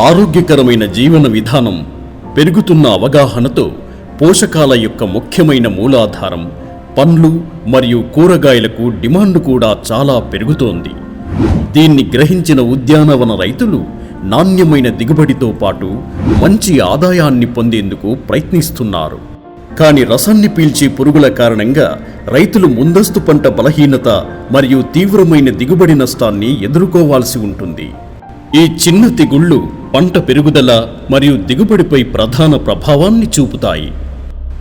ఆరోగ్యకరమైన జీవన విధానం పెరుగుతున్న అవగాహనతో పోషకాల యొక్క ముఖ్యమైన మూలాధారం పండ్లు మరియు కూరగాయలకు డిమాండ్ కూడా చాలా పెరుగుతోంది. దీన్ని గ్రహించిన ఉద్యానవన రైతులు నాణ్యమైన దిగుబడితో పాటు మంచి ఆదాయాన్ని పొందేందుకు ప్రయత్నిస్తున్నారు. కానీ రసాన్ని పీల్చే పురుగుల కారణంగా రైతులు ముందస్తు పంట బలహీనత మరియు తీవ్రమైన దిగుబడి నష్టాన్ని ఎదుర్కోవాల్సి ఉంటుంది. ఈ చిన్న తెగుళ్ళు పంట పెరుగుదల మరియు దిగుబడిపై ప్రధాన ప్రభావాన్ని చూపుతాయి.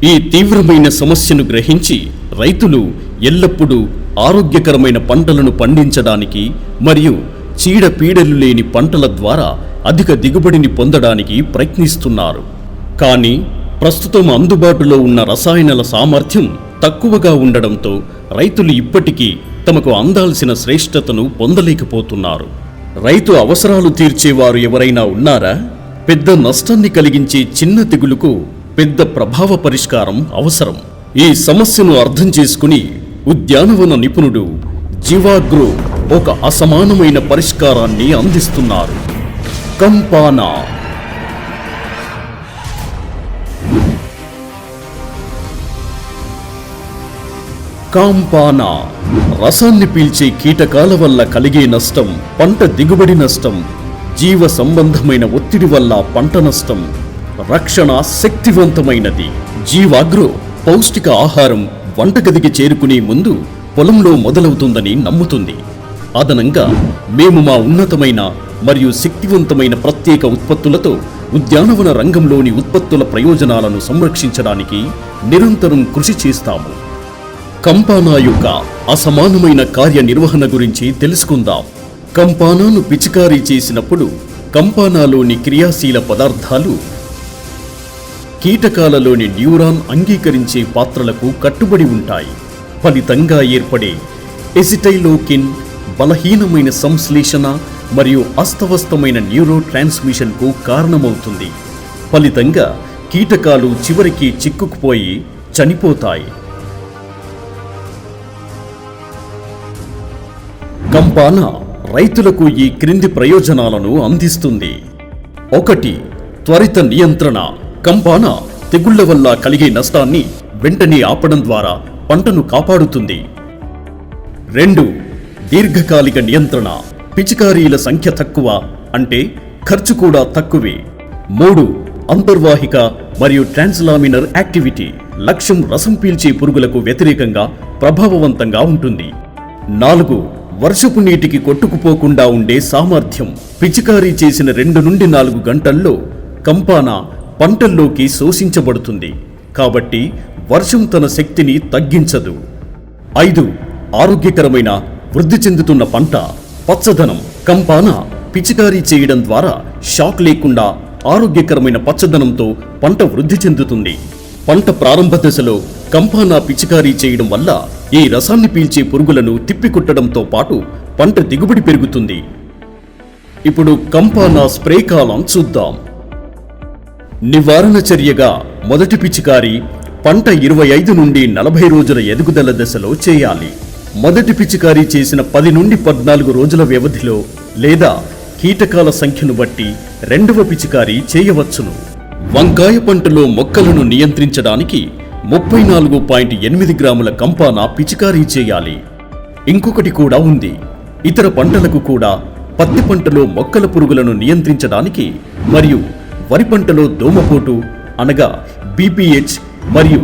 ఈ తీవ్రమైన సమస్యను గ్రహించి రైతులు ఎల్లప్పుడూ ఆరోగ్యకరమైన పంటలను పండించడానికి మరియు చీడపీడలు లేని పంటల ద్వారా అధిక దిగుబడిని పొందడానికి ప్రయత్నిస్తున్నారు. కానీ ప్రస్తుతం అందుబాటులో ఉన్న రసాయనాల సామర్థ్యం తక్కువగా ఉండడంతో రైతులు ఇప్పటికీ తమకు అందాల్సిన శ్రేష్టతను పొందలేకపోతున్నారు. రైతు అవసరాలు తీర్చేవారు ఎవరైనా ఉన్నారా? పెద్ద నష్టాన్ని కలిగించే చిన్న తెగులుకు పెద్ద ప్రభావ పరిష్కారం అవసరం. ఈ సమస్యను అర్థం చేసుకుని ఉద్యానవన నిపుణుడు జీవాగ్రో ఒక అసమానమైన పరిష్కారాన్ని అందిస్తున్నారు. కంపానా కాంపానా. రసాన్ని పీల్చే కీటకాల వల్ల కలిగే నష్టం పంట దిగుబడి నష్టం జీవ సంబంధమైన ఒత్తిడి వల్ల పంట నష్టం రక్షణ శక్తివంతమైనది. జీవాగ్రో పౌష్టిక ఆహారం వంటగదికి చేరుకునే ముందు పొలంలో మొదలవుతుందని నమ్ముతుంది. అదనంగా మేము మా ఉన్నతమైన మరియు శక్తివంతమైన ప్రత్యేక ఉత్పత్తులతో ఉద్యానవన రంగంలోని ఉత్పత్తుల ప్రయోజనాలను సంరక్షించడానికి నిరంతరం కృషి చేస్తాము. కంపానా యొక్క అసమానమైన కార్యనిర్వహణ గురించి తెలుసుకుందాం. కంపానాను పిచికారీ చేసినప్పుడు కంపానాలోని క్రియాశీల పదార్థాలు కీటకాలలోని న్యూరాన్ అంగీకరించే పాత్రలకు కట్టుబడి ఉంటాయి. ఫలితంగా ఏర్పడే ఎసిటైలోకిన్ బలహీనమైన సంశ్లేషణ మరియు అస్తవస్తమైన న్యూరో ట్రాన్స్మిషన్కు కారణమవుతుంది. ఫలితంగా కీటకాలు చివరికి చిక్కుకుపోయి చనిపోతాయి. కంపాన రైతులకు ఈ క్రింది ప్రయోజనాలను అందిస్తుంది. ఒకటి త్వరిత నియంత్రణ. కంపాన తెగుళ్ళ వల్ల కలిగే నష్టాన్ని వెంటనే ఆపడం ద్వారా పంటను కాపాడుతుంది. రెండు దీర్ఘకాలిక నియంత్రణ. పిచికారీల సంఖ్య తక్కువ అంటే ఖర్చు కూడా తక్కువే. మూడు అంతర్వాహిక మరియు ట్రాన్స్లామినర్ యాక్టివిటీ. లక్ష్యం రసం పీల్చే పురుగులకు వ్యతిరేకంగా ప్రభావవంతంగా ఉంటుంది. నాలుగు వర్షపు నీటికి కొట్టుకుపోకుండా ఉండే సామర్థ్యం పిచికారీ చేసిన రెండు నుండి నాలుగు గంటల్లో కంపాన పంటల్లోకి శోషించబడుతుంది. కాబట్టి వర్షం తన శక్తిని తగ్గించదు. ఐదు ఆరోగ్యకరమైన వృద్ధి చెందుతున్న పంట పచ్చదనం. కంపాన పిచికారీ చేయడం ద్వారా షాక్ లేకుండా ఆరోగ్యకరమైన పచ్చదనంతో పంట వృద్ధి చెందుతుంది. పంట ప్రారంభ దశలో కంపానా పిచికారీ చేయడం వల్ల ఈ రసాన్ని పీల్చే పురుగులను తిప్పికొట్టడంతో పాటు పంట దిగుబడి పెరుగుతుంది. ఇప్పుడు కంపానా స్ప్రే కాలం చూద్దాం. నివారణ చర్యగా మొదటి పిచికారి పంట ఇరవై ఐదు నుండి నలభై రోజుల ఎదుగుదల దశలో చేయాలి. మొదటి పిచికారీ చేసిన పది నుండి పద్నాలుగు రోజుల వ్యవధిలో లేదా కీటకాల సంఖ్యను బట్టి రెండవ పిచికారీ చేయవచ్చును. వంకాయ పంటలో మొక్కలను నియంత్రించడానికి ముప్పై నాలుగు పాయింట్ ఎనిమిది గ్రాముల కంపాన పిచికారీ చేయాలి. ఇంకొకటి కూడా ఉంది. ఇతర పంటలకు కూడా పత్తి పంటలో మొక్కల పురుగులను నియంత్రించడానికి మరియు వరి పంటలో దోమపోటు అనగా బీపీహెచ్ మరియు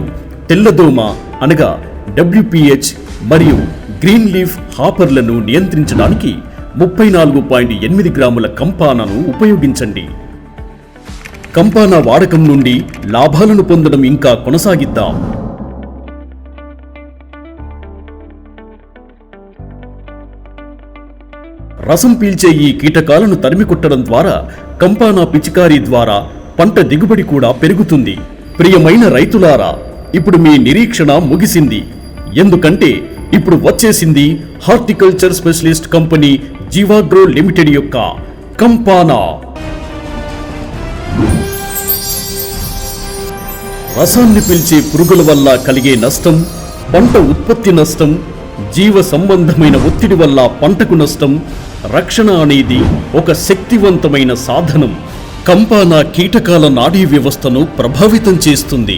తెల్లదోమ అనగా డబ్ల్యూపీహెచ్ మరియు గ్రీన్ లీఫ్ హాపర్లను నియంత్రించడానికి ముప్పై నాలుగు పాయింట్ ఎనిమిది గ్రాముల కంపానను ఉపయోగించండి. కంపానా వాడకం నుండి లాభాలను పొందడం ఇంకా కొనసాగిద్దాం. రసం పీల్చే ఈ కీటకాలను తరిమి కొట్టడం ద్వారా కంపానా పిచికారీ ద్వారా పంట దిగుబడి కూడా పెరుగుతుంది. ప్రియమైన రైతులారా ఇప్పుడు మీ నిరీక్షణ ముగిసింది. ఎందుకంటే ఇప్పుడు వచ్చేసింది horticulture specialist company Jeevagro limited యొక్క కంపానా. రసాన్ని పీల్చే పురుగుల వల్ల కలిగే నష్టం పంట ఉత్పత్తి నష్టం జీవ సంబంధమైన ఒత్తిడి వల్ల పంటకు నష్టం రక్షణ అనేది ఒక శక్తివంతమైన సాధనం. కంపాన కీటకాల నాడీ వ్యవస్థను ప్రభావితం చేస్తుంది.